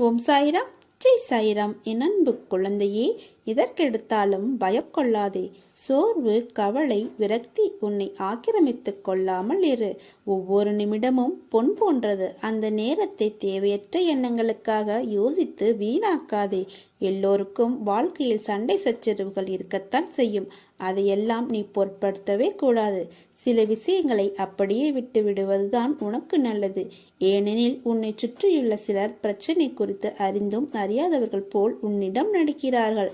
ஓம் சாயிராம். ஜெய் சாயிராம் என் அன்பு குழந்தையே எதற்கெடுத்தாலும் பயம் கொள்ளாதே. சோர்வு கவலை விரக்தி உன்னை ஆக்கிரமித்துக் கொள்ளாமல் இரு. ஒவ்வொரு நிமிடமும் பொன் போன்றது. அந்த நேரத்தை தேவையற்ற எண்ணங்களுக்காக யோசித்து வீணாக்காதே. எல்லோருக்கும் வாழ்க்கையில் சண்டை சச்சரவுகள் இருக்கத்தான் செய்யும். அதையெல்லாம் நீ பொருட்படுத்தவே கூடாது. சில விஷயங்களை அப்படியே விட்டு விடுவதுதான் உனக்கு நல்லது. ஏனெனில் உன்னை சுற்றியுள்ள சிலர் பிரச்சனை குறித்து அறிந்தும் அறியாதவர்கள் போல் உன்னிடம் நடிக்கிறார்கள்.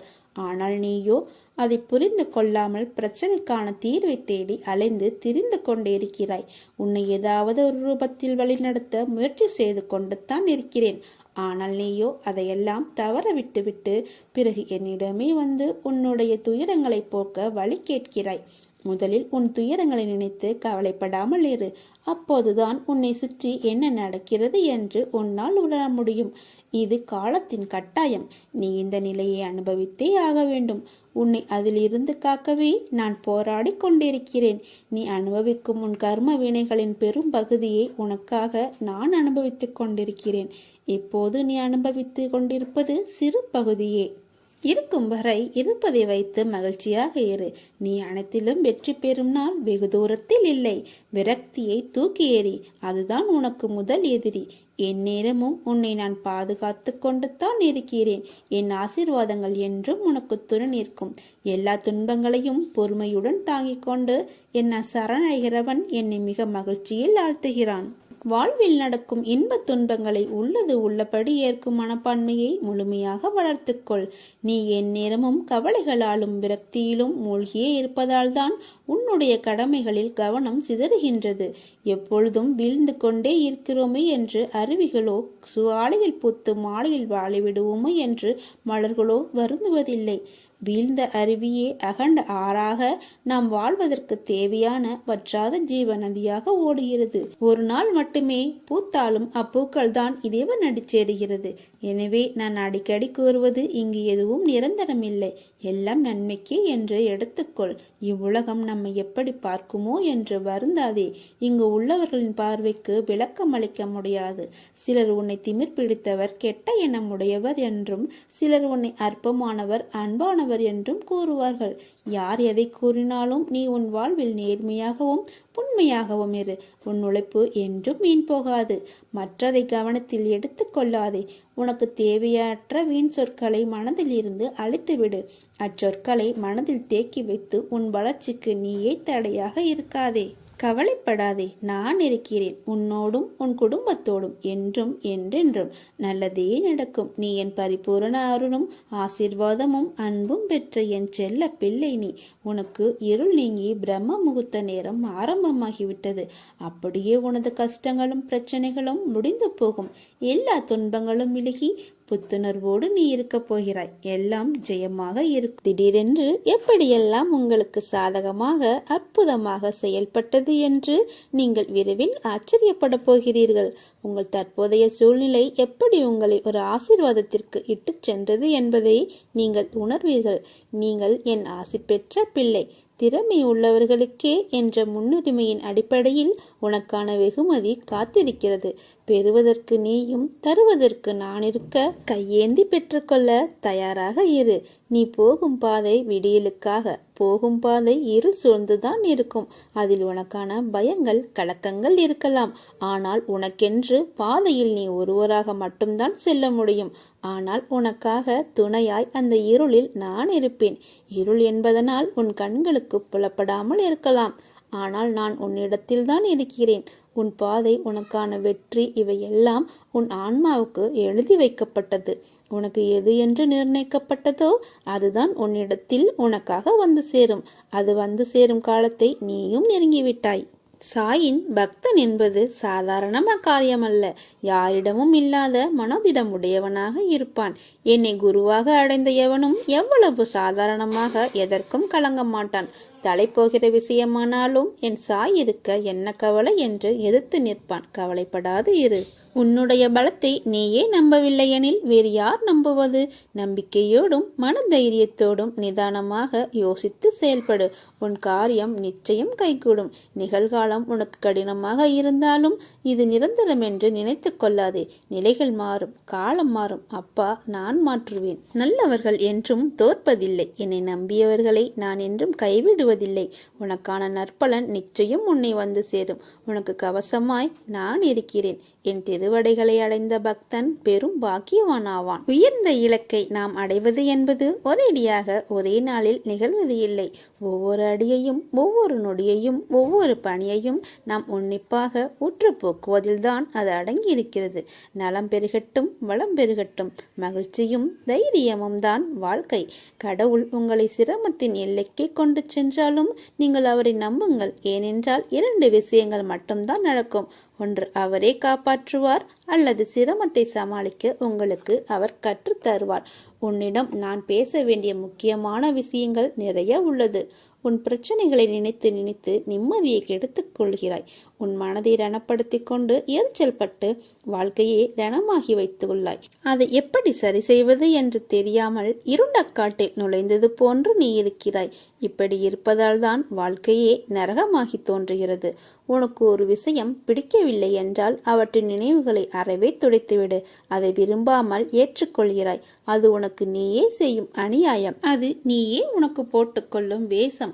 ஆனால் நீயோ அதை புரிந்து கொள்ளாமல் பிரச்சனைக்கான தீர்வை தேடி அலைந்து திரிந்து கொண்டே இருக்கிறாய். உன்னை ஏதாவது ஒரு ரூபத்தில் வழிநடத்த முயற்சி செய்து கொண்டு தான் இருக்கிறேன். ஆனால் நீயோ அதையெல்லாம் தவற விட்டுவிட்டு பிறகு என்னிடமே வந்து உன்னுடைய துயரங்களை போக்க வழி கேட்கிறாய். முதலில் உன் துயரங்களை நினைத்து கவலைப்படாமல் இரு. அப்போதுதான் உன்னை சுற்றி என்ன நடக்கிறது என்று உன்னால் உணர முடியும். இது காலத்தின் கட்டாயம். நீ இந்த நிலையை அனுபவித்தே ஆக வேண்டும். உன்னை அதிலிருந்து காக்கவே நான் போராடி கொண்டிருக்கிறேன். நீ அனுபவிக்கும் உன் கர்ம வினைகளின் பெரும் பகுதியை உனக்காக நான் அனுபவித்துக் கொண்டிருக்கிறேன். இப்போது நீ அனுபவித்து கொண்டிருப்பது சிறு பகுதியே. இருக்கும் வரை இருப்பதை வைத்து மகிழ்ச்சியாக இரு. நீ அனைத்திலும் வெற்றி பெறும் நாள் வெகு தூரத்தில் இல்லை. விரக்தியை தூக்கி ஏறி அதுதான் உனக்கு முதல் எதிரி. என் நேரமும் உன்னை நான் பாதுகாத்து கொண்டு தான் இருக்கிறேன். என் ஆசீர்வாதங்கள் என்றும் உனக்கு துணை நிற்கும். எல்லா துன்பங்களையும் பொறுமையுடன் தாங்கிக் கொண்டு என்ன சரணடைகிறவன் என்னை மிக மகிழ்ச்சியில் ஆழ்த்துகிறான். வாழ்வில் நடக்கும் இன்பத் துன்பங்களை உள்ளது உள்ளபடி ஏற்கும் மனப்பான்மையை முழுமையாக வளர்த்துக்கொள். நீ என் நேரமும் கவலைகளாலும் விரக்தியிலும் மூழ்கியே இருப்பதால்தான் உன்னுடைய கடமைகளில் கவனம் சிதறுகின்றது. எப்பொழுதும் வீழ்ந்து கொண்டே இருக்கிறோமே என்று அருவிகளோ சுவாலையில் பூத்து மாலையில் வாழிவிடுவோமே என்று மலர்களோ வருந்துவதில்லை. வீழ்ந்த அருவியே அகண்ட ஆறாக நாம் வாழ்வதற்கு தேவையான வற்றாத ஜீவ நதியாக ஓடுகிறது. ஒரு நாள் மட்டுமே பூத்தாலும் அப்பூக்கள் தான் இறைவன் அடிச்சேருகிறது எனவே நான் அடிக்கடி கூறுவது இங்கு எதுவும் நிரந்தரமில்லை. எல்லாம் நன்மைக்கே என்று எடுத்துக்கொள். இவ்வுலகம் நம்மை எப்படி பார்க்குமோ என்று வருந்தாதே. இங்கு உள்ளவர்களின் பார்வைக்கு விளக்கம் அளிக்க முடியாது. சிலர் உன்னை திமிர் பிடித்தவர் கெட்ட எண்ணம் உடையவர் என்றும் சிலர் உன்னை அற்பமானவர் அன்பானவர் என்றும் கூறுவார்கள். யார் எதை கூறினாலும் நீ உன் வாழ்வில் நேர்மையாகவும் உண்மையாகவும் இரு. உன் உழைப்பு என்றும் வீண் போகாது. மற்றதை கவனத்தில் எடுத்து கொள்ளாதே. உனக்கு தேவையற்ற வீண் சொற்களை மனதில் இருந்து அழித்துவிடு. அச்சொற்களை மனதில் தேக்கி வைத்து உன் வளர்ச்சிக்கு நீயே தடையாக இருக்காதே. கவலைப்படாதே நான் இருக்கிறேன். உன்னோடும் உன் குடும்பத்தோடும் என்றும் என்றென்றும். நல்லதே நடக்கும். நீ என் பரிபூரண அருணும் ஆசிர்வாதமும் அன்பும் பெற்ற என் செல்ல பிள்ளை நீ. உனக்கு இருள் நீங்கி பிரம்ம முகூர்த்த நேரம் ஆரம்பமாகிவிட்டது. அப்படியே உனது கஷ்டங்களும் பிரச்சனைகளும் முடிந்து போகும். எல்லா துன்பங்களும் விலகி புத்துணர்வோடு நீ இருக்கப் போகிறாய். எல்லாம் ஜெயமாக இருக்கும். திடீரென்று எப்படியெல்லாம் உங்களுக்கு சாதகமாக அற்புதமாக செயல்பட்டது என்று நீங்கள் விரைவில் ஆச்சரியப்பட போகிறீர்கள். உங்கள் தற்போதைய சூழ்நிலை எப்படி உங்களை ஒரு ஆசீர்வாதத்திற்கு இட்டுச் சென்றது என்பதை நீங்கள் உணர்வீர்கள். நீங்கள் என் ஆசி பெற்ற பிள்ளை. திறமை உள்ளவர்களுக்கே என்ற முன்னுரிமையின் அடிப்படையில் உனக்கான வெகுமதி காத்திருக்கிறது. பெறுவதற்கு நீயும் தருவதற்கு நான் இருக்க கையேந்தி பெற்றுக்கொள்ள தயாராக இரு. நீ போகும் பாதை விடியலுக்காக போகும் பாதை இருள் சூழ்ந்துதான் இருக்கும். அதில் உனக்கான பயங்கள் கலக்கங்கள் இருக்கலாம். ஆனால் உனக்கென்று பாதையில் நீ ஒருவராக மட்டும்தான் செல்ல முடியும். ஆனால் உனக்காக துணையாய் அந்த இருளில் நான் இருப்பேன். இருள் என்பதனால் உன் கண்களுக்கு புலப்படாமல் இருக்கலாம். ஆனால் நான் உன்னிடத்தில்தான் இருக்கிறேன். உன் பாதை உனக்கான வெற்றி இவையெல்லாம் உன் ஆன்மாவுக்கு எழுதி வைக்கப்பட்டது. உனக்கு எது என்று நிர்ணயிக்கப்பட்டதோ அதுதான் உன்னிடத்தில் உனக்காக வந்து சேரும். அது வந்து சேரும் காலத்தை நீயும் நெருங்கிவிட்டாய். சாயின் பக்தன் என்பது சாதாரண காரியமல்ல யாரிடமும் இல்லாத மனதிடம் உடையவனாக இருப்பான். என்னை குருவாக அடைந்த எவனும் எவ்வளவு சாதாரணமாக எதற்கும் கலங்க மாட்டான். தலை போகிற விஷயமானாலும் என் சாய் இருக்க என்ன கவலை என்று எதிர்த்து நிற்பான். கவலைப்படாது இரு. உன்னுடைய பலத்தை நீயே நம்பவில்லையெனில் வேறு யார் நம்புவது? நம்பிக்கையோடும் மனதைரியத்தோடும் நிதானமாக யோசித்து செயல்படு. உன் காரியம் நிச்சயம் கைகூடும். நிகழ்காலம் உனக்கு கடினமாக இருந்தாலும் இது நிரந்தரம் என்று நினைத்து கொள்ளாதே. நிலைகள் மாறும். காலம் மாறும். அப்பா நான் மாற்றுவேன். நல்லவர்கள் என்றும் தோற்பதில்லை. என்னை நம்பியவர்களை நான் என்றும் கைவிடுவதில்லை உனக்கான நற்பலன் நிச்சயம் உன்னை வந்து சேரும். உனக்கு கவசமாய் நான் இருக்கிறேன். என் திருவடைகளை அடைந்த பக்தன் பெரும் பாக்கியவானாவான். உயர்ந்த இலக்கை நாம் அடைவது என்பது ஒரேடியாக ஒரே நாளில் நிகழ்வது இல்லை ஒவ்வொரு அடியையும் ஒவ்வொரு நொடியையும் ஒவ்வொரு பணியையும் நாம் உன்னிப்பாக உற்று போக்குவதில்தான் அது அடங்கியிருக்கிறது. நலம் பெருகட்டும் வளம் பெருகட்டும் மகிழ்ச்சியும் தைரியமும் தான் வாழ்க்கை. கடவுள் உங்களை சிரமத்தின் எல்லைக்கே கொண்டு சென்றாலும் நீங்கள் அவரை நம்புங்கள். ஏனென்றால் இரண்டு விஷயங்கள் மட்டும்தான் நடக்கும். ஒன்று அவரே காப்பாற்றுவார் அல்லது சிரமத்தை சமாளிக்க உங்களுக்கு அவர் கற்றுத் தருவார். உன்னிடம் நான் பேச வேண்டிய முக்கியமான விஷயங்கள் நிறைய உள்ளது. உன் பிரச்சனைகளை நினைத்து நினைத்து நிம்மதியை கெடுத்துக் கொள்கிறாய். உன் மனதை ரணப்படுத்தி கொண்டு எரிச்சல் பட்டு வாழ்க்கையே ரணமாகி வைத்துள்ளாய் அதை எப்படி சரி செய்வது என்று தெரியாமல் இருண்ட காட்டில் நுழைந்தது போன்று நீ இருக்கிறாய். இப்படி இருப்பதால் தான் வாழ்க்கையே நரகமாகி தோன்றுகிறது. உனக்கு ஒரு விஷயம் பிடிக்கவில்லை என்றால் அவற்றின் நினைவுகளை அறவே துடைத்துவிடு. அதை விரும்பாமல் ஏற்றுக்கொள்கிறாய். அது உனக்கு நீயே செய்யும் அநியாயம். அது நீயே உனக்கு போட்டுக்கொள்ளும் வேஷம்.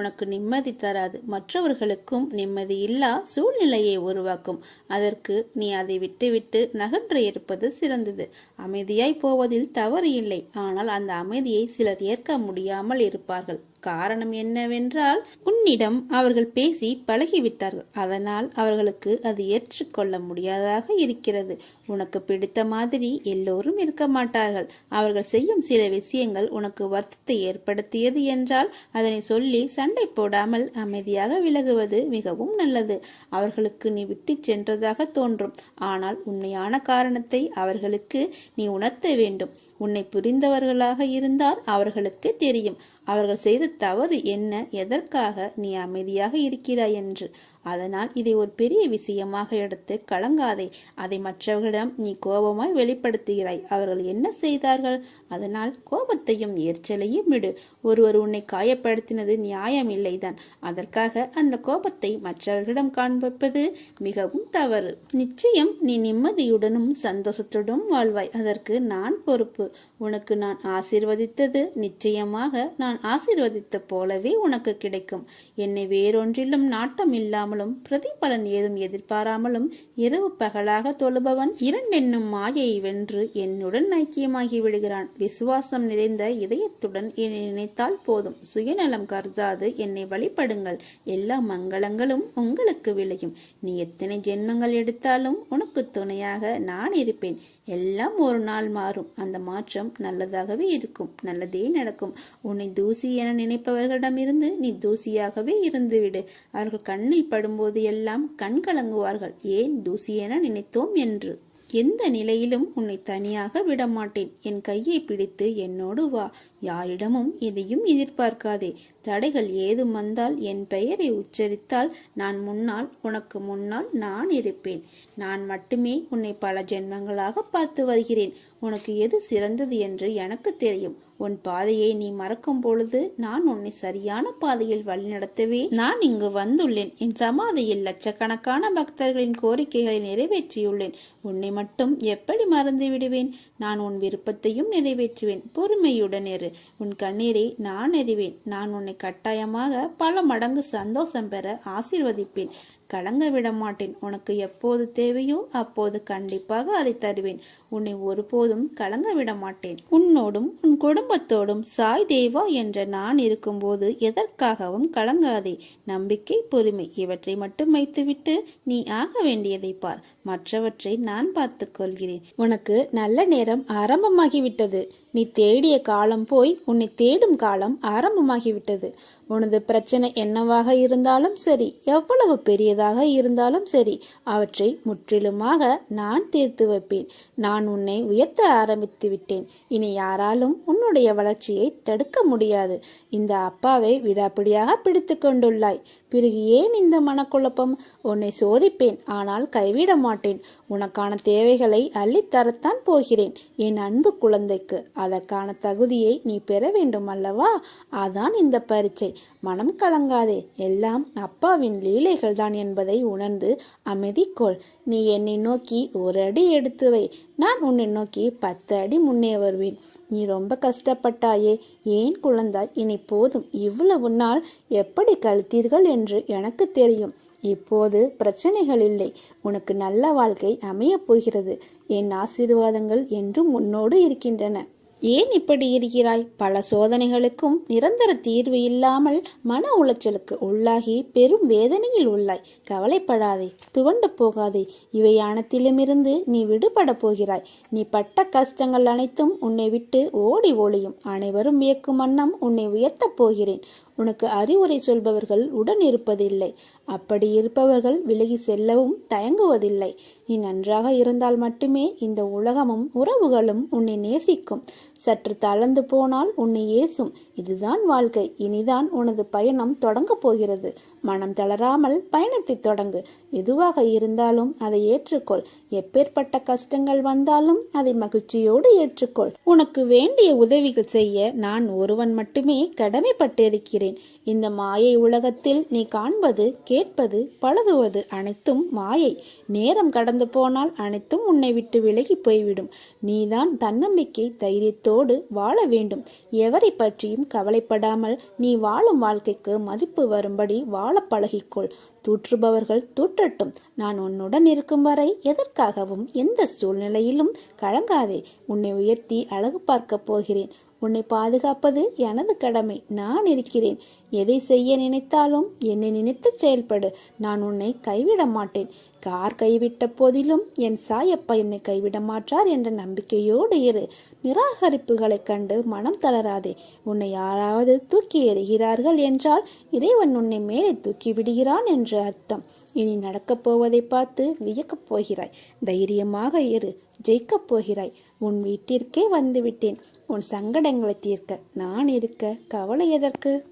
உனக்கு நிம்மதி தராது. மற்றவர்களுக்கும் நிம்மதி இல்லா சூழ்நிலையை உருவாக்கும். அதற்கு நீ அதை விட்டுவிட்டு நகன்று இருப்பது சிறந்தது. அமைதியாய் போவதில் தவறு இல்லை. ஆனால் அந்த அமைதியை சிலர் ஏற்க முடியாமல் இருப்பார்கள். காரணம் என்னவென்றால் உன்னிடம் அவர்கள் பேசி பழகிவிட்டார்கள். அதனால் அவர்களுக்கு அது ஏற்றுக்கொள்ள முடியாததாக இருக்கிறது. உனக்கு பிடித்த மாதிரி எல்லோரும் இருக்க மாட்டார்கள். அவர்கள் செய்யும் சில விஷயங்கள் உனக்கு வருத்தத்தை ஏற்படுத்தியது என்றால் அதனை சொல்லி சண்டை சண்டை போடாமல் அமைதியாக விலகுவது மிகவும் நல்லது. அவர்களுக்கு நீ விட்டு சென்றதாக தோன்றும். ஆனால் உண்மையான காரணத்தை அவர்களுக்கு நீ உணர்த்த வேண்டும். உன்னை புரிந்தவர்களாக இருந்தால் அவர்களுக்கு தெரியும். அவர்கள் செய்த தவறு என்ன? எதற்காக நீ அமைதியாக இருக்கிறாய் என்று? அதனால் இதை ஒரு பெரிய விஷயமாக எடுத்து கலங்காதே. அதை மற்றவர்களிடம் நீ கோபமாய் வெளிப்படுத்துகிறாய். அவர்கள் என்ன செய்தார்கள்? அதனால் கோபத்தையும் எரிச்சலையும் விடு. ஒருவர் உன்னை காயப்படுத்தினது நியாயம் இல்லைதான். அதற்காக அந்த கோபத்தை மற்றவர்களிடம் காண்பிப்பது மிகவும் தவறு. நிச்சயம் நீ நிம்மதியுடனும் சந்தோஷத்துடனும் வாழ்வாய். அதற்கு நான் பொறுப்பு. உனக்கு நான் ஆசிர்வதித்தது நிச்சயமாக நான் ஆசிர்வதித்த போலவே உனக்கு கிடைக்கும். என்னை வேறொன்றிலும் நாட்டம் இல்லாமலும் பிரதிபலன் ஏதும் எதிர்பாராமலும் இரவு பகலாக தொழுபவன் இரண்டென்னும் மாயை வென்று என்னுடன் ஐக்கியமாகி விடுகிறான். விசுவாசம் நிறைந்த இதயத்துடன் என்னை நினைத்தால் போதும். சுயநலம் கருதாது. என்னை வழிபடுங்கள். எல்லா மங்களங்களும் உங்களுக்கு விளையும். நீ எத்தனை ஜென்மங்கள் எடுத்தாலும் உனக்கு துணையாக நான் இருப்பேன். எல்லாம் ஒரு நாள் மாறும். அந்த மாற்றம் நல்லதாகவே இருக்கும். நல்லதே நடக்கும். உன்னை தூசி என நினைப்பவர்களிடமிருந்து நீ தூசியாகவே இருந்துவிடு. அவர்கள் கண்ணில் படும்போது எல்லாம் கண் கலங்குவார்கள். ஏன் தூசி என நினைத்தோம் என்று? எந்த நிலையிலும் உன்னை தனியாக விடமாட்டேன். என் கையை பிடித்து என்னோடு வா. யாரிடமும் எதையும் எதிர்பார்க்காதே. தடைகள் ஏதும் வந்தால் என் பெயரை உச்சரித்தால் நான் முன்னால் உனக்கு முன்னால் நான் இருப்பேன். நான் மட்டுமே உன்னை பல ஜென்மங்களாக பார்த்து வருகிறேன். உனக்கு எது சிறந்தது என்று எனக்கு தெரியும். உன் பாதையை நீ மறக்கும் பொழுது நான் உன்னை சரியான பாதையில் வழிநடத்தவே நான் இங்கு வந்துள்ளேன். என் சமாதியில் லட்சக்கணக்கான பக்தர்களின் கோரிக்கைகளை நிறைவேற்றியுள்ளேன். உன்னை மட்டும் எப்படி மறந்து விடுவேன்? நான் உன் விருப்பத்தையும் நிறைவேற்றுவேன். பொறுமையுடன் இரு. உன் கண்ணீரை நான் அறிவேன் நான் உன்னை கட்டாயமாக பல மடங்கு சந்தோஷம் பெற ஆசீர்வதிப்பேன். கலங்க விட மாட்டேன் உனக்கு எப்போது தேவையோ அப்போது கண்டிப்பாக அதை தருவேன். உன்னை ஒருபோதும் கலங்க விட மாட்டேன் உன்னோடும் உன் குடும்பத்தோடும் சாய் தேவா என்ற நான் இருக்கும்போது எதற்காகவும் கலங்காதே. நம்பிக்கை பொறுமை இவற்றை மட்டும் வைத்துவிட்டு நீ ஆக வேண்டியதை பார். மற்றவற்றை நான் பார்த்துக் கொள்கிறேன். உனக்கு நல்ல நேரம் ஆரம்பமாகிவிட்டது. நீ தேடிய காலம் போய் உன்னை தேடும் காலம் ஆரம்பமாகிவிட்டது. உனது பிரச்சனை என்னவாக இருந்தாலும் சரி எவ்வளவு பெரியதாக இருந்தாலும் சரி அவற்றை முற்றிலுமாக நான் தீர்த்து வைப்பேன். நான் உன்னை உயர்த்த ஆரம்பித்து விட்டேன். இனி யாராலும் உன்னுடைய வளர்ச்சியை தடுக்க முடியாது. இந்த அப்பாவை விடாப்பிடியாக பிடித்து கொண்டுள்ளாய். பிறகு ஏன் இந்த மனக்குழப்பம்? உன்னை சோதிப்பேன் ஆனால் கைவிட மாட்டேன். உனக்கான தேவைகளை அள்ளித்தரத்தான் போகிறேன் என் அன்பு குழந்தைக்கு. அதற்கான தகுதியை நீ பெற வேண்டும் அல்லவா? அதான் இந்த பரீட்சை. மனம் கலங்காதே. எல்லாம் அப்பாவின் லீலைகள் தான் என்பதை உணர்ந்து அமைதிக்கொள். நீ என்னை நோக்கி ஒரு அடி எடுத்து வை. நான் உன்னை நோக்கி பத்து அடி முன்னே வருவேன். நீ ரொம்ப கஷ்டப்பட்டாயே ஏன் குழந்தாய்? இனி போதும் இவ்வளவு நாள் எப்படி கழித்தீர்கள் என்று எனக்கு தெரியும். இப்போது பிரச்சனைகள் இல்லை. உனக்கு நல்ல வாழ்க்கை அமையப் போகிறது. என் ஆசீர்வாதங்கள் என்றும் உன்னோடு இருக்கின்றன. ஏன் இப்படி இருக்கிறாய்? பல சோதனைகளுக்கும் நிரந்தர தீர்வு இல்லாமல் மன உளைச்சலுக்கு உள்ளாகி பெரும் வேதனையில் உள்ளாய். கவலைப்படாதே துவண்டு போகாதே. இவை அனைத்திலுமிருந்து நீ விடுபட போகிறாய். நீ பட்ட கஷ்டங்கள் அனைத்தும் உன்னை விட்டு ஓடி ஒளியும். அனைவரும் வியக்கும் வண்ணம் உன்னை உயர்த்தப் போகிறேன். உனக்கு அறிவுரை சொல்பவர்கள் உடன் இருப்பதில்லை. அப்படி இருப்பவர்கள் விலகி செல்லவும் தயங்குவதில்லை. நீ நன்றாக இருந்தால் மட்டுமே இந்த உலகமும் உறவுகளும் உன்னை நேசிக்கும். சற்று தளர்ந்து போனால் உன்னை ஏசும். இதுதான் வாழ்க்கை. இனிதான் உனது பயணம் தொடங்கப் போகிறது. மனம் தளராமல் பயணத்தை தொடங்கு. எதுவாக இருந்தாலும் அதை ஏற்றுக்கொள். எப்பேற்பட்ட கஷ்டங்கள் வந்தாலும் அதை மகிழ்ச்சியோடு ஏற்றுக்கொள். உனக்கு வேண்டிய உதவிகள் செய்ய நான் ஒருவன் மட்டுமே கடமைப்பட்டிருக்கிறேன். இந்த மாயை உலகத்தில் நீ காண்பது கேட்பது பழகுவது அனைத்தும் மாயை. நேரம் கடந்து போனால் அனைத்தும் உன்னை விட்டு விலகி போய்விடும். நீதான் தன்னம்பிக்கை தைரியத்தோடு வாழ வேண்டும். எவரை பற்றியும் கவலைப்படாமல் நீ வாழும் வாழ்க்கைக்கு மதிப்பு வரும்படி வாழ பழகிக்கொள். தூற்றுபவர்கள் தூற்றட்டும். நான் உன்னுடன் இருக்கும் வரை எதற்காகவும் எந்த சூழ்நிலையிலும் கலங்காதே. உன்னை உயர்த்தி அழகு பார்க்கப் போகிறேன். உன்னை பாதுகாப்பது எனது கடமை. நான் இருக்கிறேன். எதை செய்ய நினைத்தாலும் என்னை நினைத்து செயல்படு. நான் உன்னை கைவிட மாட்டேன். கார் கைவிட்ட போதிலும் என் சாயப்பா என்னை கைவிட மாட்டார் என்ற நம்பிக்கையோடு இரு. நிராகரிப்புகளைக் கண்டு மனம் தளராதே. உன்னை யாராவது தூக்கி எறிகிறார்கள் என்றால் இறைவன் உன்னை மேலே தூக்கி விடுகிறான் என்று அர்த்தம். இனி நடக்கப் போவதை பார்த்து வியக்கப் போகிறாய். தைரியமாக இரு. ஜெயிக்கப் போகிறாய். உன் வீட்டிற்கே வந்துவிட்டேன் உன் சங்கடங்களை தீர்க்க நான் இருக்க கவலை எதற்கு?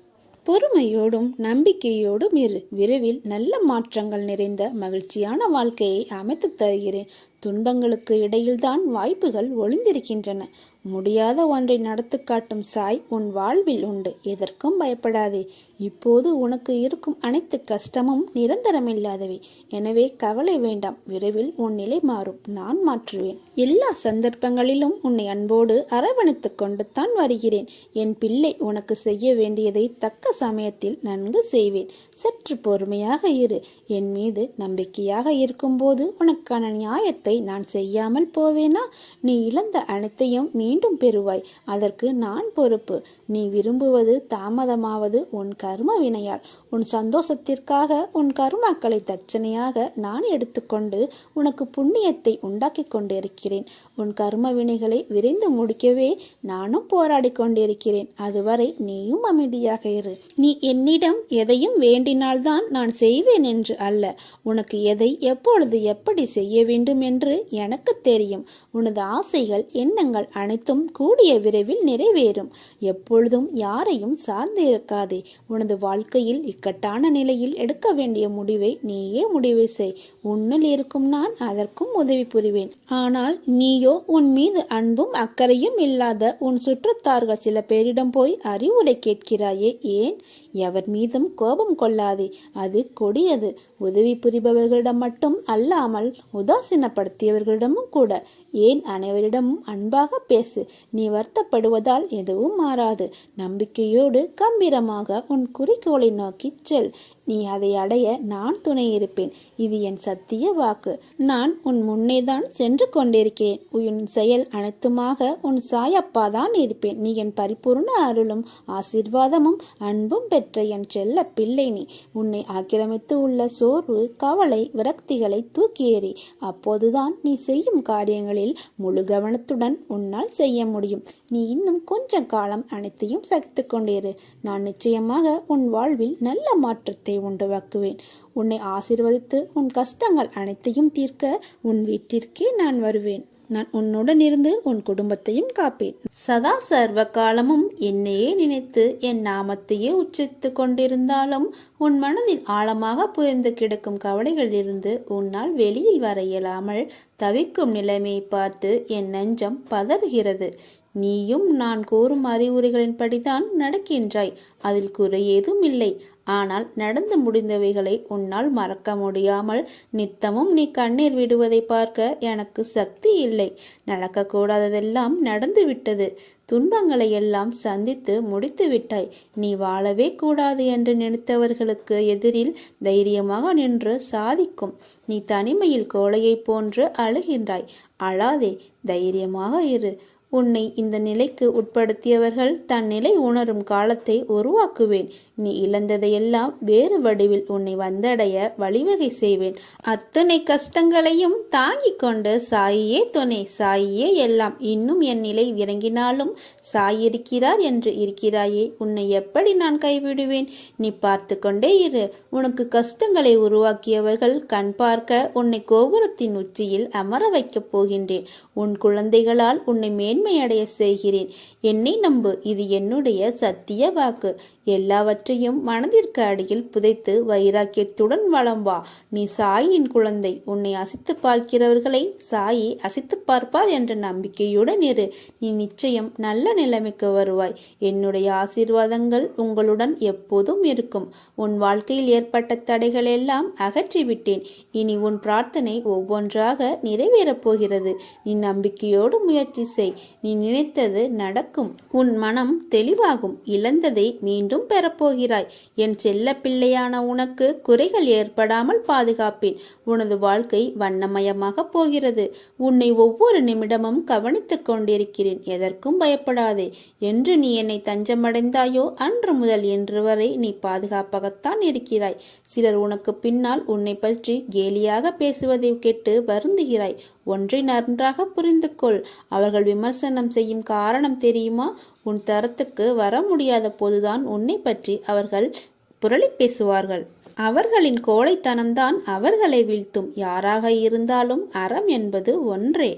பொறுமையோடும் நம்பிக்கையோடும் இரு. விரைவில் நல்ல மாற்றங்கள் நிறைந்த மகிழ்ச்சியான வாழ்க்கையை அமைத்து தருகிறேன். துன்பங்களுக்கு இடையில்தான் வாய்ப்புகள் ஒளிந்திருக்கின்றன. முடியாத ஒன்றை நடத்து காட்டும் சாய் உன் வாழ்வில் உண்டு. எதற்கும் பயப்படாதே. இப்போது உனக்கு இருக்கும் அனைத்து கஷ்டமும் நிரந்தரமில்லாதவை. எனவே கவலை வேண்டாம். விரைவில் உன் நிலை மாறும். நான் மாற்றுவேன். எல்லா சந்தர்ப்பங்களிலும் உன்னை அன்போடு அரவணைத்து கொண்டுத்தான் வருகிறேன். என் பிள்ளை உனக்கு செய்ய வேண்டியதை தக்க சமயத்தில் நன்கு செய்வேன். சற்று பொறுமையாக இரு. என் மீது நம்பிக்கையாக இருக்கும்போது உனக்கான நியாயத்தை நான் செய்யாமல் போவேனா? நீ இழந்த அனைத்தையும் மீண்டும் பெறுவாய். அதற்கு நான் பொறுப்பு. நீ விரும்புவது தாமதமாவது உன் கர்ம வினையால். உன் சந்தோஷத்திற்காக உன் கர்மாக்களை தட்சணையாக நான் எடுத்துக்கொண்டு உனக்கு புண்ணியத்தை உண்டாக்கி கொண்டிருக்கிறேன். உன் கர்ம வினைகளை விரைந்து முடிக்கவே நானும் போராடி கொண்டிருக்கிறேன். அதுவரை நீயும் அமைதியாக இரு. நீ என்னிடம் எதையும் வேண்டினால்தான் நான் செய்வேன் என்று அல்ல. உனக்கு எதை எப்பொழுது எப்படி செய்ய வேண்டும் என்று எனக்கு தெரியும். உனது ஆசைகள் எண்ணங்கள் அனைத்தும் கூடிய விரைவில் நிறைவேறும். எப்போ எப்பொழுதும் யாரையும் சார்ந்து இருக்காதே. உனது வாழ்க்கையில் இக்கட்டான நிலையில் எடுக்க வேண்டிய முடிவை நீயே முடிவு செய். உன்னில் இருக்கும் நான் அதற்கும் உதவி புரிவேன். ஆனால் நீயோ உன் மீது அன்பும் அக்கறையும் இல்லாத உன் சுற்றத்தார்கள் சில பேரிடம் போய் அறிவுரை கேட்கிறாயே. ஏன்? எவர் மீதும் கோபம் கொள்ளாதே. அது கொடியது. உதவி புரிபவர்களிடம் மட்டும் அல்லாமல் உதாசீனப்படுத்தியவர்களிடமும் கூட. ஏன் அனைவரிடமும் அன்பாக பேசு. நீ வருத்தப்படுவதால் எதுவும் மாறாது. நம்பிக்கையோடு கம்பீரமாக உன் குறிக்கோளை நோக்கி செல். நீ அதை அடைய நான் துணை இருப்பேன். இது என் சத்திய வாக்கு. நான் உன் முன்னேதான் சென்று கொண்டிருக்கிறேன். உன் செயல் அனைத்துமாக உன் சாயப்பா தான் இருப்பேன். நீ என் பரிபூர்ண அருளும் ஆசீர்வாதமும் அன்பும் பெற்ற என் செல்ல பிள்ளை நீ. உன்னை ஆக்கிரமித்து உள்ள சோர்வு கவலை விரக்திகளை தூக்கி எறி அப்போதுதான் நீ செய்யும் காரியங்களில் முழு கவனத்துடன் உன்னால் செய்ய முடியும். நீ இன்னும் கொஞ்ச காலம் அனைத்தையும் சகித்து கொண்டிரு நான் நிச்சயமாக உன் வாழ்வில் நல்ல மாற்றத்தை உண்டாக்குவேன் உன்னை ஆசீர்வதித்து உன் கஷ்டங்கள் அனைத்தையும் தீர்க்க உன் வீட்டிற்கே நான் வருவேன். நான் உன்னுடன் இருந்து உன் குடும்பத்தையும் காப்பேன். சதா சர்வ காலமும் என்னையே நினைத்து என் நாமத்தையே உச்சரித்து கொண்டிருந்தாலும் உன் மனதில் ஆழமாக புதைந்து கிடக்கும் கவலைகளிலிருந்து உன்னால் வெளியில் வர இயலாமல் தவிக்கும் நிலைமையை பார்த்து என் நெஞ்சம் பதறுகிறது. நீயும் நான் கூறும் அறிவுரைகளின்படிதான் நடக்கின்றாய். அதில் குறையேதும் இல்லை. ஆனால் நடந்து முடிந்தவைகளை உன்னால் மறக்க முடியாமல் நித்தமும் நீ கண்ணீர் விடுவதை பார்க்க எனக்கு சக்தி இல்லை. நடக்கக்கூடாததெல்லாம் நடந்துவிட்டது துன்பங்களை எல்லாம் சந்தித்து முடித்து விட்டாய். நீ வாழவே கூடாது என்று நினைத்தவர்களுக்கு எதிரில் தைரியமாக நின்று சாதிக்கும். நீ தனிமையில் கோழையைப் போன்று அழுகின்றாய். அழாதே தைரியமாக இரு. உன்னை இந்த நிலைக்கு உட்படுத்தியவர்கள் தன் நிலை உணரும் காலத்தை உருவாக்குவேன். நீ இழந்ததையெல்லாம் வேறு வடிவில் உன்னை வந்தடைய வழிவகை செய்வேன். அத்தனை கஷ்டங்களையும் தாங்கிக் கொண்டு சாயியே துணை சாயியே எல்லாம். இன்னும் என் நிலை இறங்கினாலும் சாய் இருக்கிறார் என்று இருக்கிறாயே. உன்னை எப்படி நான் கைவிடுவேன்? நீ பார்த்து கொண்டே இரு. உனக்கு கஷ்டங்களை உருவாக்கியவர்கள் கண் பார்க்க உன்னை கோபுரத்தின் உச்சியில் அமர வைக்கப் போகின்றேன். உன் குழந்தைகளால் உன்னை மேன்மையடைய செய்கிறேன். என்னை நம்பு இது என்னுடைய சத்திய வாக்கு. எல்லாவற்றையும் மனதிற்கு அடியில் புதைத்து வைராக்கியத்துடன் வளம் வா. நீ சாயின் குழந்தை. உன்னை அசித்து பார்க்கிறவர்களை சாயி அசித்து பார்ப்பார் என்ற நம்பிக்கையுடன் இரு. நீ நிச்சயம் நல்ல நிலைமைக்கு வருவாய். என்னுடைய ஆசீர்வாதங்கள் உங்களுடன் எப்போதும் இருக்கும். உன் வாழ்க்கையில் ஏற்பட்ட தடைகள் எல்லாம் அகற்றிவிட்டேன். இனி உன் பிரார்த்தனை ஒவ்வொன்றாக நிறைவேறப் போகிறது. நீ நம்பிக்கையோடு முயற்சி செய். நீ நினைத்தது நடக்கும். உன் மனம் தெளிவாகும். இழந்ததை மீண்டும் பெறப்போகிறாய். என் செல்ல பிள்ளையான உனக்கு குறைகள் ஏற்படாமல் பாதுகாப்பேன். உனது வாழ்க்கை வண்ணமயமாக போகிறது. உன்னை ஒவ்வொரு நிமிடமும் கவனித்துக் கொண்டிருக்கிறேன். எதற்கும் பயப்படாதே. என்று நீ என்னை தஞ்சமடைந்தாயோ? அன்று முதல் இன்று வரை நீ பாதுகாப்பாகத்தான் இருக்கிறாய். சிலர் உனக்கு பின்னால் உன்னை பற்றி கேலியாக பேசுவதை கேட்டு வருந்துகிறாய். ஒன்றை நன்றாக புரிந்து கொள் அவர்கள் விமர்சனம் செய்யும் காரணம் தெரியுமா? உன் தரத்துக்கு வர முடியாத போதுதான் உன்னை பற்றி அவர்கள் புரளி பேசுவார்கள். அவர்களின் கோழைத்தனம்தான் அவர்களை வீழ்த்தும். யாராக இருந்தாலும் அறம் என்பது ஒன்றே.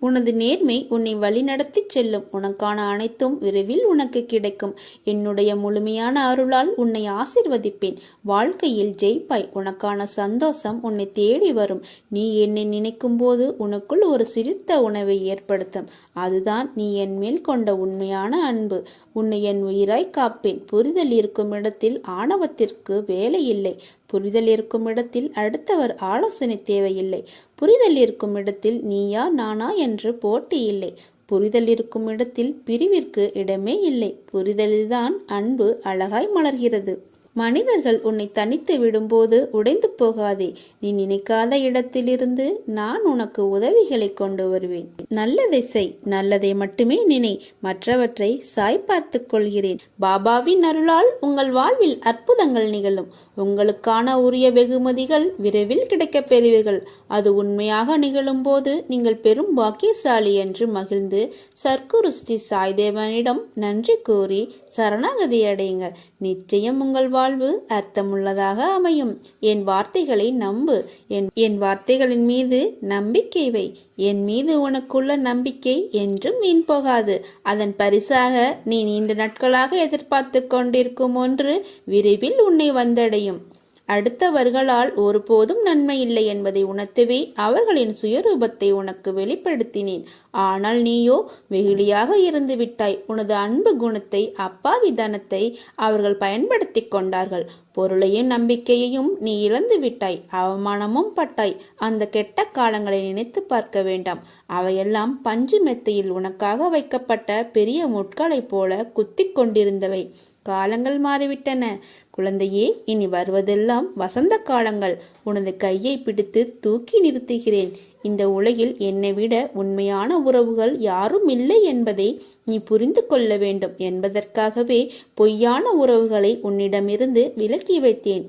உனது நேர்மை உன்னை வழிநடத்திச் செல்லும். உனக்கான அனைத்தும் விரைவில் உனக்கு கிடைக்கும். என்னுடைய முழுமையான அருளால் உன்னை ஆசிர்வதிப்பேன். வாழ்க்கையில் ஜெயிப்பாய். உனக்கான சந்தோஷம் உன்னை தேடி வரும். நீ என்னை நினைக்கும் போது உனக்குள் ஒரு சிரித்த உணவை ஏற்படுத்தும். அதுதான் நீ என் மேல் கொண்ட உண்மையான அன்பு. உன்னை என் உயிராய் காப்பேன். புரிதல் இருக்கும் இடத்தில் ஆணவத்திற்கு வேலை இல்லை. புரிதல் இருக்கும் இடத்தில் அடுத்தவர் ஆலோசனை தேவையில்லை. புரிதல் இருக்கும் இடத்தில் நீயா நானா என்று போட்டி இல்லை. புரிதல் இருக்கும் இடத்தில் பிரிவிற்கு இடமே இல்லை. புரிதலில்தான் அன்பு அழகாய் மலர்கிறது. மனிதர்கள் உன்னை தனித்து விடும்போது உடைந்து போகாதே. நீ நினைக்காத இடத்திலிருந்து நான் உனக்கு உதவிகளை கொண்டு வருவேன். நல்லதை செய். நல்லதை மட்டுமே நினை. மற்றவற்றை சாய் பார்த்துக் கொள்கிறேன். பாபாவின் அருளால் உங்கள் வாழ்வில் அற்புதங்கள் நிகழும். உங்களுக்கான உரிய வெகுமதிகள் விரைவில் கிடைக்கப் பெறுவீர்கள். அது உண்மையாக நிகழும்போது நீங்கள் பெரும் பாக்கியசாலி என்று மகிழ்ந்து சர்க்குரு ஸ்ரீ சாய்தேவனிடம் நன்றி கூறி சரணாகதி அடையுங்கள். நிச்சயம் உங்கள் வாழ்வு அர்த்தமுள்ளதாக அமையும். என் வார்த்தைகளை நம்பு. என் என் வார்த்தைகளின் மீது நம்பிக்கை வை. என் மீது உனக்குள்ள நம்பிக்கை என்றும் மீன் போகாது. அதன் பரிசாக நீ நீண்ட நாட்களாக எதிர்பார்த்து கொண்டிருக்கும் ஒன்று விரைவில் உன்னை வந்தடையும். அடுத்தவர்களால் ஒருபோதும் நன்மை இல்லை என்பதை உணர்த்தவே அவர்களின் சுயரூபத்தை உனக்கு வெளிப்படுத்தினேன். ஆனால் நீயோ வெகுளியாக இருந்து விட்டாய். உனது அன்பு குணத்தை அப்பாவி தனத்தை அவர்கள் பயன்படுத்தி கொண்டார்கள். பொருளையும் நம்பிக்கையையும் நீ இழந்து விட்டாய். அவமானமும் பட்டாய். அந்த கெட்ட காலங்களை நினைத்து பார்க்க வேண்டாம். அவையெல்லாம் பஞ்சு மெத்தையில் உனக்காக வைக்கப்பட்ட பெரிய முட்களைப் போல குத்திக் கொண்டிருந்தவை. காலங்கள் மாறிவிட்டன. குழந்தையே இனி வருவதெல்லாம் வசந்த காலங்கள். உனது கையை பிடித்து தூக்கி நிறுத்துகிறேன். இந்த உலகில் என்னை விட உண்மையான உறவுகள் யாரும் இல்லை என்பதை நீ புரிந்து கொள்ள வேண்டும். என்பதற்காகவே பொய்யான உறவுகளை உன்னிடமிருந்து விலக்கி வைத்தேன்.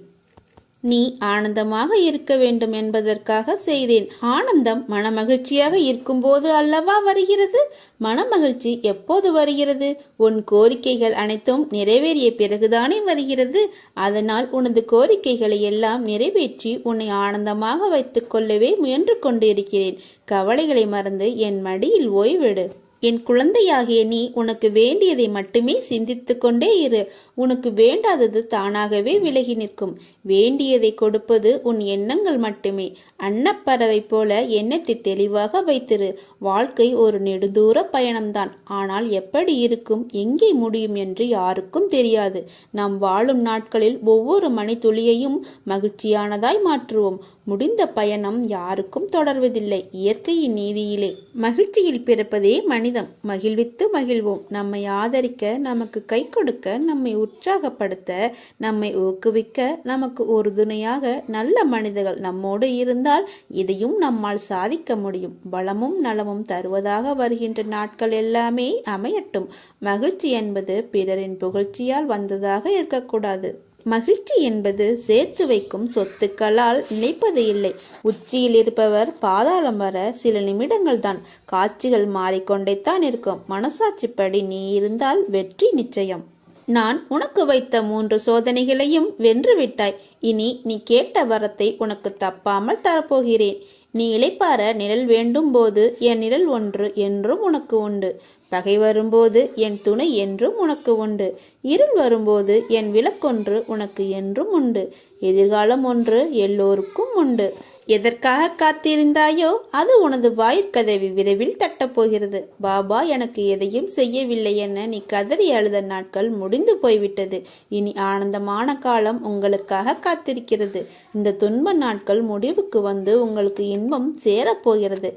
நீ ஆனந்தமாக இருக்க வேண்டும் என்பதற்காக செய்தேன். ஆனந்தம் மனமகிழ்ச்சியாக இருக்கும்போது அல்லவா வருகிறது? மனமகிழ்ச்சி எப்போது வருகிறது? உன் கோரிக்கைகள் அனைத்தும் நிறைவேறிய பிறகுதானே வருகிறது. அதனால் உனது கோரிக்கைகளை எல்லாம் நிறைவேற்றி உன்னை ஆனந்தமாக வைத்துக் கொள்ளவே முயன்று கொண்டிருக்கிறேன். கவலைகளை மறந்து என் மடியில் ஓய்வெடு. என் குழந்தையாகிய நீ உனக்கு வேண்டியதை மட்டுமே சிந்தித்து கொண்டே இரு. உனக்கு வேண்டாதது தானாகவே விலகி நிற்கும். வேண்டியதை கொடுப்பது உன் எண்ணங்கள் மட்டுமே. அன்னப்பறவை போல எண்ணத்தை தெளிவாக வைத்திரு. வாழ்க்கை ஒரு நெடுதூர பயணம்தான். ஆனால் எப்படி இருக்கும்? எங்கே முடியும் என்று யாருக்கும் தெரியாது. நாம் வாழும் நாட்களில் ஒவ்வொரு மணித்துளியையும் மகிழ்ச்சியானதாய் மாற்றுவோம். முடிந்த பயணம் யாருக்கும் தொடர்வதில்லை. இயற்கையின் நீதியிலே. மகிழ்ச்சியில் பிறப்பதே மனிதம். மகிழ்வித்து மகிழ்வோம். நம்மை ஆதரிக்க நமக்கு கை கொடுக்க நம்மை உற்சாகப்படுத்த நம்மை ஊக்குவிக்க நமக்கு உறுதுணையாக நல்ல மனிதர்கள் நம்மோடு இருந்தால் இதையும் நம்மால் சாதிக்க முடியும். பலமும் நலமும் தருவதாக வருகின்ற நாட்கள் எல்லாமே அமையட்டும். மகிழ்ச்சி என்பது பிறரின் புகழ்ச்சியால் வந்ததாக இருக்கக்கூடாது. மகிழ்ச்சி என்பது சேர்த்து வைக்கும் சொத்துக்களால் நினைப்பது இல்லை. உச்சியில் இருப்பவர் பாதாளம் வர சில நிமிடங்கள் தான். காட்சிகள் மாறிக்கொண்டே தான் இருக்கும். மனசாட்சிப்படி நீ இருந்தால் வெற்றி நிச்சயம். நான் உனக்கு வைத்த மூன்று சோதனைகளையும் வென்று விட்டாய் இனி நீ கேட்ட வரத்தை உனக்கு தப்பாமல் தரப்போகிறேன். நீ இளைப்பார நிழல் வேண்டும் போது என் நிழல் ஒன்று என்றும் உனக்கு உண்டு. பகை வரும்போது என் துணை என்றும் உனக்கு உண்டு. இருள் வரும்போது என் விளக்கொன்று உனக்கு என்றும் உண்டு. எதிர்காலம் ஒன்று எல்லோருக்கும் உண்டு. எதற்காக காத்திருந்தாயோ அது உனது வாயிற்கதவி விரைவில் தட்டப்போகிறது. பாபா எனக்கு எதையும் செய்யவில்லை என நீ கதறி அழுத நாட்கள் முடிந்து போய்விட்டது. இனி ஆனந்தமான காலம் உங்களுக்காக காத்திருக்கிறது. இந்த துன்ப நாட்கள் முடிவுக்கு வந்து உங்களுக்கு இன்பம் சேரப்போகிறது.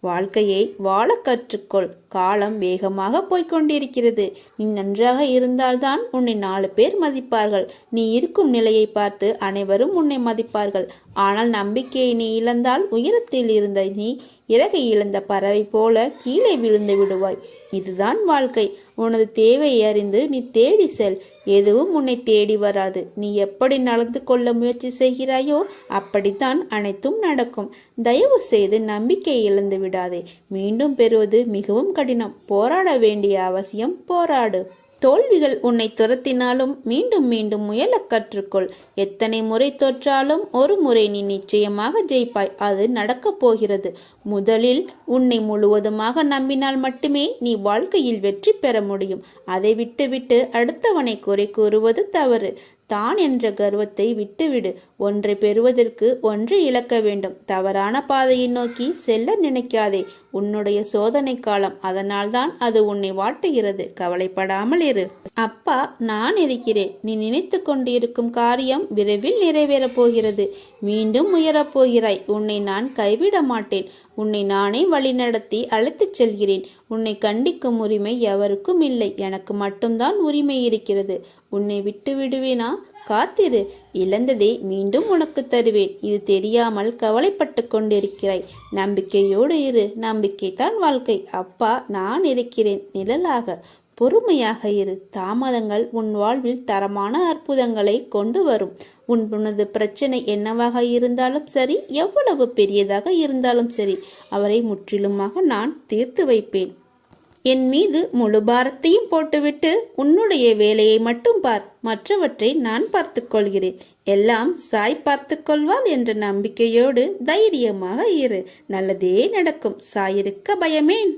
வாழ்க்கையை வாழ கற்றுக்கொள். காலம் வேகமாக போய்கொண்டிருக்கிறது நீ நன்றாக இருந்தால்தான் உன்னை நாலு பேர் மதிப்பார்கள். நீ இருக்கும் நிலையை பார்த்து அனைவரும் உன்னை மதிப்பார்கள். ஆனால் நம்பிக்கையை நீ இழந்தால் உயரத்தில் இருந்த நீ இறகை இழந்த பறவை போல கீழே விழுந்து விடுவாய். இதுதான் வாழ்க்கை. உனது தேவையை அறிந்து நீ தேடி செல். எதுவும் உன்னை தேடி வராது. நீ எப்படி நடந்து கொள்ள முயற்சி செய்கிறாயோ அப்படித்தான் அனைத்தும் நடக்கும். தயவு செய்து நம்பிக்கை இழந்து விடாதே. மீண்டும் பெறுவது மிகவும் கடினம். போராட வேண்டிய அவசியம் போராடு. தோல்விகள் உன்னை துரத்தினாலும் மீண்டும் மீண்டும் முயல கற்றுக்கொள். எத்தனை முறை தோற்றாலும் ஒரு முறை நீ நிச்சயமாக ஜெயிப்பாய். அது நடக்கப் போகிறது. முதலில் உன்னை முழுவதுமாக நம்பினால் மட்டுமே நீ வாழ்க்கையில் வெற்றி பெற முடியும். அதை விட்டுவிட்டு அடுத்தவனை குறை கூறுவது தவறு. தான் என்ற கர்வத்தை விட்டுவிடு. ஒன்றை பெறுவதற்கு ஒன்று இழக்க வேண்டும். தவறான பாதையை நோக்கி செல்ல நினைக்காதே. உன்னுடைய சோதனை காலம். அதனால்தான் அது உன்னை வாட்டுகிறது கவலைப்படாமல் இரு. அப்பா நான் இருக்கிறேன். நீ நினைத்து கொண்டிருக்கும் காரியம் விரைவில் நிறைவேறப் போகிறது. மீண்டும் உயரப் போகிறாய். உன்னை நான் கைவிட மாட்டேன். உன்னை நானே வழிநடத்தி அழைத்துச் செல்கிறேன். உன்னை கண்டிக்கும் உரிமை எவருக்கும் இல்லை. எனக்கு மட்டும்தான் உரிமை இருக்கிறது. உன்னை விட்டு விடுவேனா? காத்திரு. இழந்ததை மீண்டும் உனக்கு தருவேன். இது தெரியாமல் கவலைப்பட்டு கொண்டிருக்கிறாய். நம்பிக்கையோடு இரு. நம்பிக்கைதான் வாழ்க்கை. அப்பா நான் இருக்கிறேன். நிழலாக. பொறுமையாக இரு. தாமதங்கள் உன் வாழ்வில் தரமான அற்புதங்களை கொண்டு வரும். உன் உனது பிரச்சனை என்னவாக இருந்தாலும் சரி எவ்வளவு பெரியதாக இருந்தாலும் சரி அவரை முற்றிலுமாக நான் தீர்த்து வைப்பேன். என் மீது முழு பாரத்தையும் போட்டுவிட்டு உன்னுடைய வேலையை மட்டும் பார் மற்றவற்றை நான் பார்த்துக்கொள்கிறேன் எல்லாம் சாய் பார்த்துக்கொள்வாள் என்ற நம்பிக்கையோடு தைரியமாக இரு. நல்லதே நடக்கும். சாயிருக்க பயமேன்.